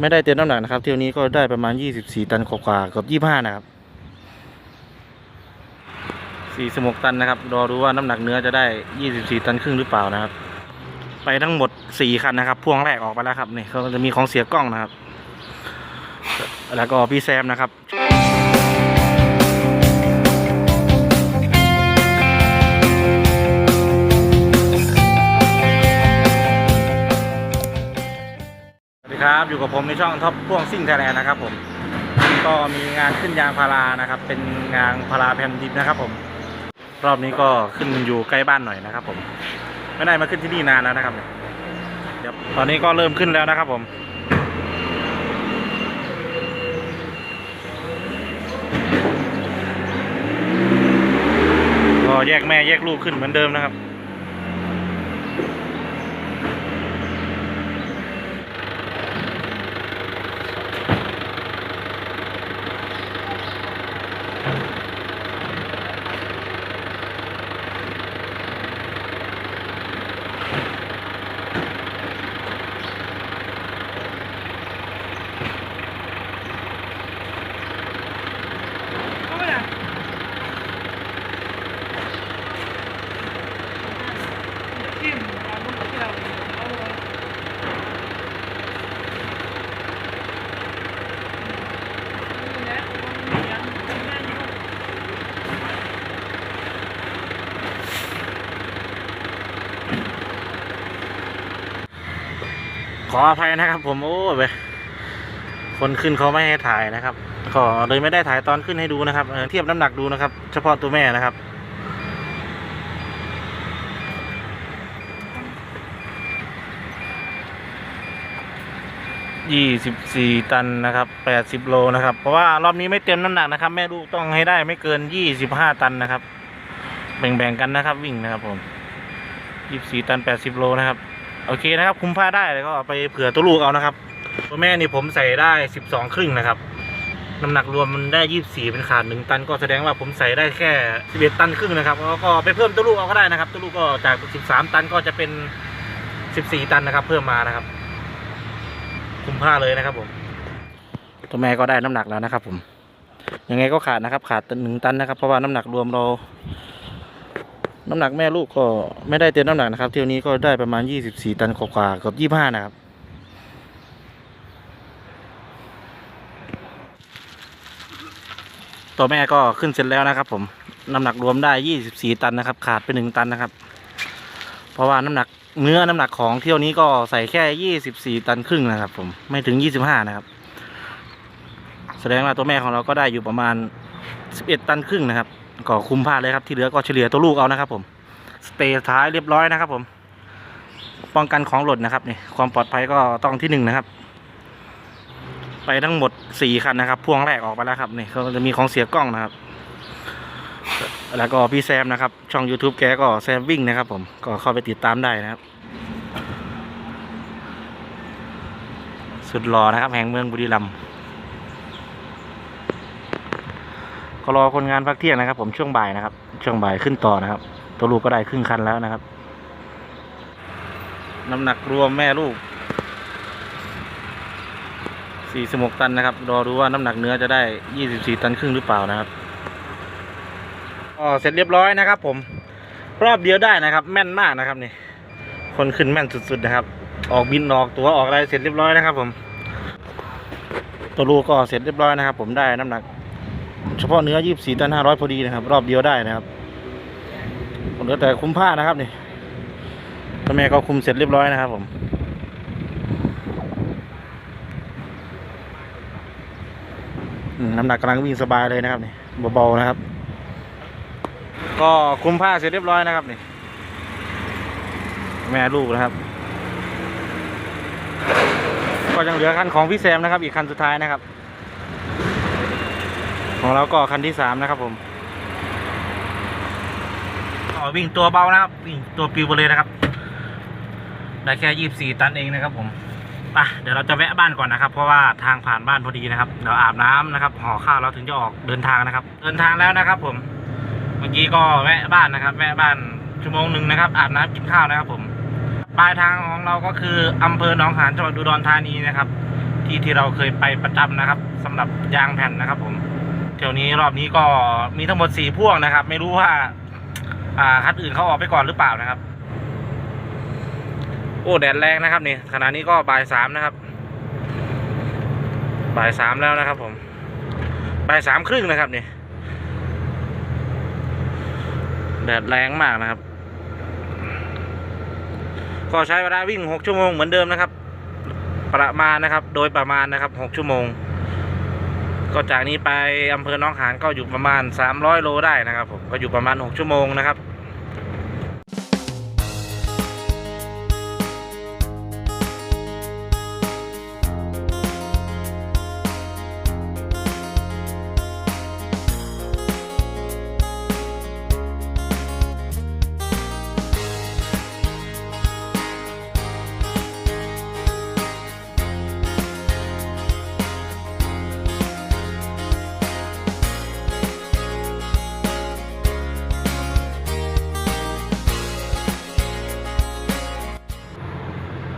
ไม่ได้เต็มน้ำหนักนะครับ เที่ยวนี้ก็ได้ประมาณ 24 ตันกว่าๆเกือบ 25 นะครับ4สมกตันนะครับ รอดูว่าน้ำหนักเนื้อจะได้ 24 ตันครึ่งหรือเปล่านะครับ ไปทั้งหมด 4 คันนะครับ พ่วงแรกออกไปแล้วครับนี่เขาจะมีของเสียกล้องนะครับ แล้วก็พี่แซมนะครับ อยู่กับผมในช่องท็อปพ่วงซิ่งไทยแลนด์นะครับผมก็มีงานขึ้นยางพารานะครับ เป็นงานพาราแผ่นดินนะครับ ผม รอบนี้ก็ขึ้นอยู่ใกล้บ้านหน่อยนะครับ ผมไม่ได้มาขึ้นที่นี่นานแล้วนะครับเนี่ยเดี๋ยวตอนนี้ก็เริ่มขึ้นแล้วนะครับผมก็แยกแม่แยกลูกขึ้นเหมือนเดิมนะครับ ขออภัยนะครับ ผมโอ้ยเว้ยคนขึ้นเขาไม่ให้ถ่ายนะครับก็เลยไม่ได้ถ่ายตอนขึ้นให้ดูนะครับเเทียบน้ำหนักดูนะครับ เฉพาะตัวแม่นะครับยี่สิบสี่ตันนะครับแปดสิบโลนะครับ เพราะว่ารอบนี้ไม่เต็มน้ำหนักนะครับ แม่ลูกต้องให้ได้ไม่เกินยี่สิบห้าตันนะครับ แบ่งๆกันนะครับ วิ่งนะครับผมยี่สิบสี่ตันแปดสิบโลนะครับ โอเคนะครับ คุ้มผ้าได้แล้วก็ไปเผื่อตัวลูกเอานะครับ ตัวแม่นี่ผมใส่ได้สิบสองครึ่งนะครับน้ำหนักรวมมันได้ยี่สี่เป็นขาดหนึ่งตัน ก็แสดงว่าผมใส่ได้แค่สิบเอ็ดตันครึ่งนะครับแล้วก็ไปเพิ่มตัวลูกเอาก็ได้นะครับตัวลูกก็จากสิบสามตันก็จะเป็นสิบสี่ตันนะครับ เพิ่มมานะครับ คุ้มค่าเลยนะครับผมตัวแม่ก็ได้น้ำหนักแล้วนะครับ ผมยังไงก็ขาดนะครับ ขาดหนึ่งตันนะครับ เพราะว่าน้ำหนักรวมเรา น้ำหนักแม่ลูกก็ไม่ได้เต็มน้ำหนักนะครับ เที่ยวนี้ก็ได้ประมาณยี่สิบสี่ตันกว่าเกือบยี่ห้านะครับ ตัวแม่ก็ขึ้นเสร็จแล้วนะครับ ผมน้ำหนักรวมได้ยี่สิบสี่ตันนะครับ ขาดไปหนึ่งตันนะครับ เพราะว่าน้ำหนักเนื้อน้ำหนักของเที่ยวนี้ก็ใส่แค่ยี่สิบสี่ตันครึ่งนะครับ ผมไม่ถึงยี่สิบห้านะครับ แสดงว่าตัวแม่ของเราก็ได้อยู่ประมาณสิบเอ็ดตันครึ่งนะครับ ก็คุ้มค่าเลยครับที่เหลือก็เฉลี่ยตัวลูกเอานะครับผมสเตย์ท้ายเรียบร้อยนะครับ ผม ป้องกันของหล่นนะครับนี่ความปลอดภัยก็ต้องที่หนึ่งนะครับ ไปทั้งหมดสี่คันนะครับพ่วงแรกออกไปแล้วครับนี่เขาจะมีของเสียกล้องนะครับ แล้วก็พี่แซมนะครับ ช่อง YouTube แกก็แซมวิ่งนะครับ ผมก็เข้าไปติดตามได้นะครับ สุดหล่อนะครับ แห่งเมืองบุรีรัมย์ ก็รอคนงานพักเที่ยงนะครับ ผมช่วงบ่ายนะครับ ช่วงบ่ายขึ้นต่อนะครับ ตัวลูกก็ได้ครึ่งคันแล้วนะครับ น้ำหนักรวมแม่ลูกสี่สมกตันนะครับ รอดูว่าน้ำหนักเนื้อจะได้ยี่สิบสี่ตันครึ่งหรือเปล่านะครับก็เสร็จเรียบร้อยนะครับ ผม รอบเดียวได้นะครับ แม่นมากนะครับนี่ คนขึ้นแม่นสุดๆนะครับ ออกบินออกตัวออกอะไรเสร็จเรียบร้อยนะครับ ผม ตัวลูกก็เสร็จเรียบร้อยนะครับ ผมได้น้ำหนัก เฉพาะเนื้อยี่สี่ตันห้าร้อยพอดีนะครับ รอบเดียวได้นะครับเหลือแต่คุ้มผ้านะครับนี่พ่อแม่ก็คุมเสร็จเรียบร้อยนะครับผมอืมน้ำหนักกำลังวิ่งสบายเลยนะครับนี่เบาๆนะครับ ก็คุมผ้าเสร็จเรียบร้อยนะครับนี่แม่ลูกนะครับ ก็ยังเหลือคันของพี่แซมนะครับ อีกคันสุดท้ายนะครับ ของเราก็คันที่สามนะครับผมออวิ่งตัวเบานะครับ วิ่งตัวปิวไปเลยนะครับ ได้แค่ยี่สี่ตันเองนะครับผมไปเดี๋ยวเราจะแวะบ้านก่อนนะครับ เพราะว่าทางผ่านบ้านพอดีนะครับเดี๋ยวอาบน้ำนะครับห่อข้าวเราถึงจะออกเดินทางนะครับ เดินทางแล้วนะครับ ผม เมื่อกี้ก็แวะบ้านนะครับ แวะบ้านชั่วโมงหนึ่งนะครับ อาบน้ำกินข้าวนะครับ ผมปลายทางของเราก็คืออำเภอหนองหานจังหวัดอุดรธานีนะครับ ที่ที่เราเคยไปประจำนะครับสำหรับยางแผ่นนะครับ ผม เที่ยวนี้รอบนี้ก็มีทั้งหมดสี่พ่วงนะครับ ไม่รู้ว่าอ่าคันอื่นเขาออกไปก่อนหรือเปล่านะครับ โอ้แดดแรงนะครับนี่ขณะนี้ก็บ่ายสามนะครับ บ่ายสามแล้วนะครับ ผมบ่ายสามครึ่งนะครับนี่แดดแรงมากนะครับ ก็ใช้เวลาวิ่งหกชั่วโมงเหมือนเดิมนะครับ ประมาณนะครับ โดยประมาณนะครับหกชั่วโมง ก็จากนี้ไปอำเภอหน้องหานก็อยู่ประมาณสามร้อยโลได้นะครับผมก็อยู่ประมาณหกชั่วโมงนะครับ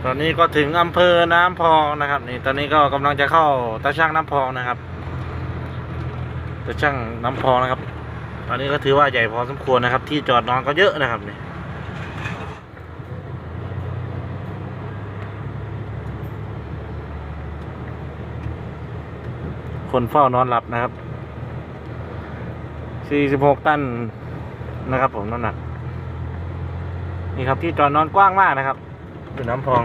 ตอนนี้ก็ถึงอำเภอน้ำพองนะครับ นี่ตอนนี้ก็กำลังจะเข้าตาช่างน้ำพองนะครับตาช่างน้ำพองนะครับ ตอนนี้ก็ถือว่าใหญ่พอสมควรนะครับ ที่จอดนอนก็เยอะนะครับนี่คนเฝ้านอนหลับนะครับ 46 ตันนะครับผมน้ำหนัก นี่ครับที่จอดนอนกว้างมากนะครับ อยู่น้ำพอง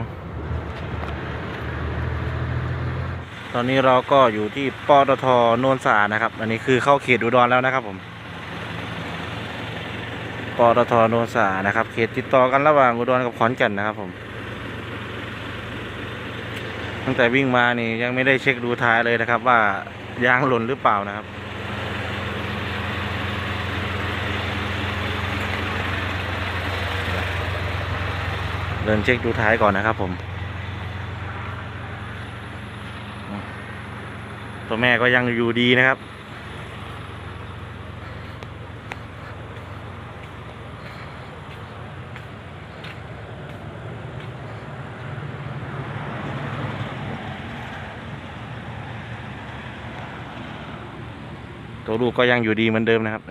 ตอนนี้เราก็อยู่ที่ปตทโนนสานะครับ อันนี้คือเข้าเขตอุดรแล้วนะครับผมปตทโนนสานะครับ เขตติดต่อกันระหว่างอุดรกับขอนแก่นนะครับผม ตั้งแต่วิ่งมานี่ยังไม่ได้เช็คดูท้ายเลยนะครับ ว่ายางหล่นหรือเปล่านะครับ เดินเช็คดูท้ายก่อนนะครับผมตัวแม่ก็ยังอยู่ดีนะครับ ตัวลูกก็ยังอยู่ดีเหมือนเดิมนะครับ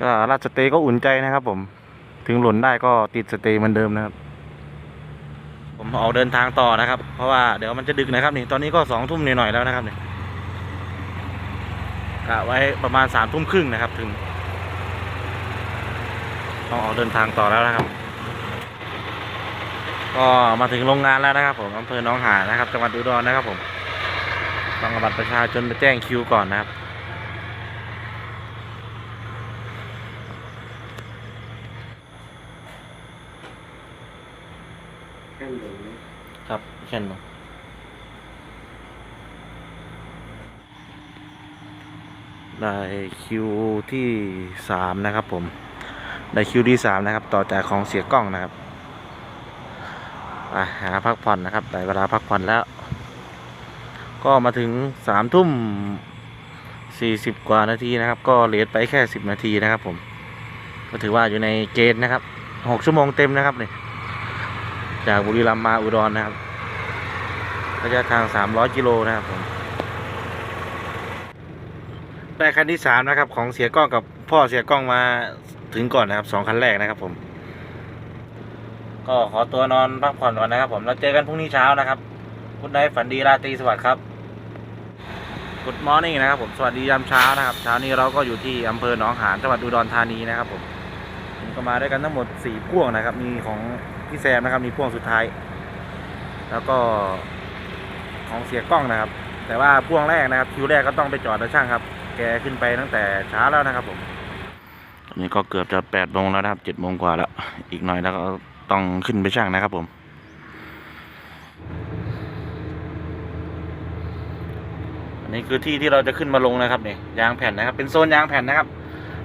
ก็ราชสเตก็อุ่นใจนะครับผม ถึงหล่นได้ก็ติดสเตย์เหมือนเดิมนะครับ ผมออกเดินทางต่อนะครับ เพราะว่าเดี๋ยวมันจะดึกนะครับนี่ตอนนี้ก็สองทุ่มหน่อยๆแล้วนะครับนี่กะไว้ประมาณสามทุ่มครึ่งนะครับ ถึง ต้องออกเดินทางต่อแล้วนะครับ ก็มาถึงโรงงานแล้วนะครับผมอำเภอหนองหานะครับจังหวัดอุดรนะครับผมต้องเอาบัตรประชาชนไปแจ้งคิวก่อนนะครับ ครับเช่นกันได้คิวที่สามนะครับผม ได้คิวที่สามนะครับ ต่อจากของเสียกล้องนะครับหาพักผ่อนนะครับได้เวลาพักผ่อนแล้ว ก็มาถึงสามทุ่มสี่สิบกว่านาทีนะครับ ก็เลทไปแค่สิบนาทีนะครับผม ก็ถือว่าอยู่ในเกณฑ์นะครับหกชั่วโมงเต็มนะครับนี่จากบุรีรัมย์มาอุดรนะครับ ระยะทาง 300 กิโลนะครับผมได้คันที่ 3 นะครับ ของเสียกล้องกับพ่อเสียกล้องมาถึงก่อนนะครับสองคันแรกนะครับผม ก็ขอตัวนอนพักผ่อนก่อนนะครับ ผมแล้วเจอกันพรุ่งนี้เช้านะครับคุณนายฝันดีราตรีสวัสดิ์ครับ Good morning นะครับผมสวัสดียามเช้านะครับ เช้านี้เราก็อยู่ที่อำเภอหนองหานจังหวัดอุดรธานีนะครับผมผมก็มาด้วยกันทั้งหมดสี่พ่วงนะครับ มีของพี่แซมนะครับมีพ่วงสุดท้าย แล้วก็ ของเสียกล้องนะครับ แต่ว่าพ่วงแรกนะครับคิวแรกก็ต้องไปจอดแล้วช่างครับ แกขึ้นไปตั้งแต่เช้าแล้วนะครับผมตอนนี้ก็เกือบจะแปดโมงแล้วนะครับเจ็ดโมงกว่าแล้ว อีกหน่อยแล้วก็ต้องขึ้นไปช่างนะครับผมอันนี้คือที่ที่เราจะขึ้นมาลงนะครับเนี่ยยางแผ่นนะครับ เป็นโซนยางแผ่นนะครับ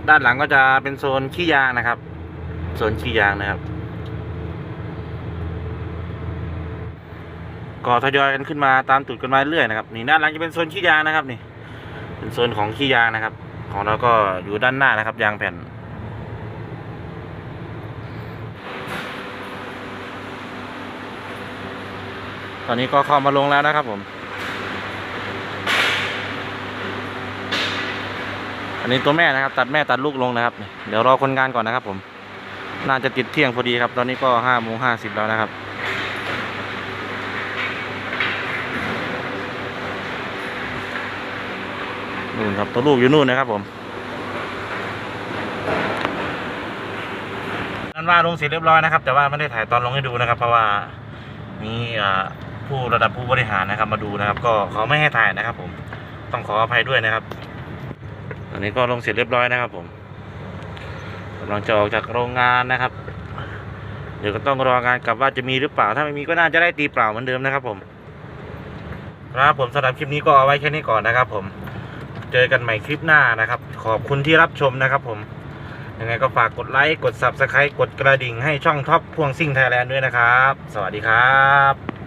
ด้านหลังก็จะเป็นโซนขี้ยางนะครับโซนขี้ยางนะครับ ก็ทยอยกันขึ้นมาตามจุดกันมาเรื่อยนะครับนี่ด้านหลังจะเป็นโซนขี้ยางนะครับนี่เป็นโซนของขี้ยางนะครับ ของเราก็อยู่ด้านหน้านะครับ ยางแผ่นตตอนนี้ก็เข้ามาลงแล้วนะครับผม อันนี้ตัวแม่นะครับ ตัดแม่ตัดลูกลงนะครับ เดี๋ยวรอคนงานก่อนนะครับผม น่าจะติดเที่ยงพอดีครับ ตอนนี้ก็ห้าโมงห้าสิบแล้วนะครับ นู่นครับตัวลูกอยู่นู่นนะครับผมนั่นว่าลงเสร็จเรียบร้อยนะครับ แต่ว่าไม่ได้ถ่ายตอนลงให้ดูนะครับ เพราะว่ามีผู้ระดับผู้บริหารนะครับ มาดูนะครับ ก็เขาไม่ให้ถ่ายนะครับ ผมต้องขออภัยด้วยนะครับอันนี้ก็ลงเสร็จเรียบร้อยนะครับ ผมกำลังจะออกจากโรงงานนะครับ เดี๋ยวก็ต้องรองานกลับว่าจะมีหรือเปล่า ถ้าไม่มีก็น่าจะได้ตีเปล่าเหมือนเดิมนะครับ ผมครับผมสำหรับคลิปนี้ก็เอาไว้แค่นี้ก่อนนะครับ ผม เจอกันใหม่คลิปหน้านะครับ ขอบคุณที่รับชมนะครับผมยังไงก็ฝากกดไลค์ กด Subscribe กดกระดิ่งให้ช่องท็อปพวงซิ่งไทยแลนด์ด้วยนะครับ สวัสดีครับ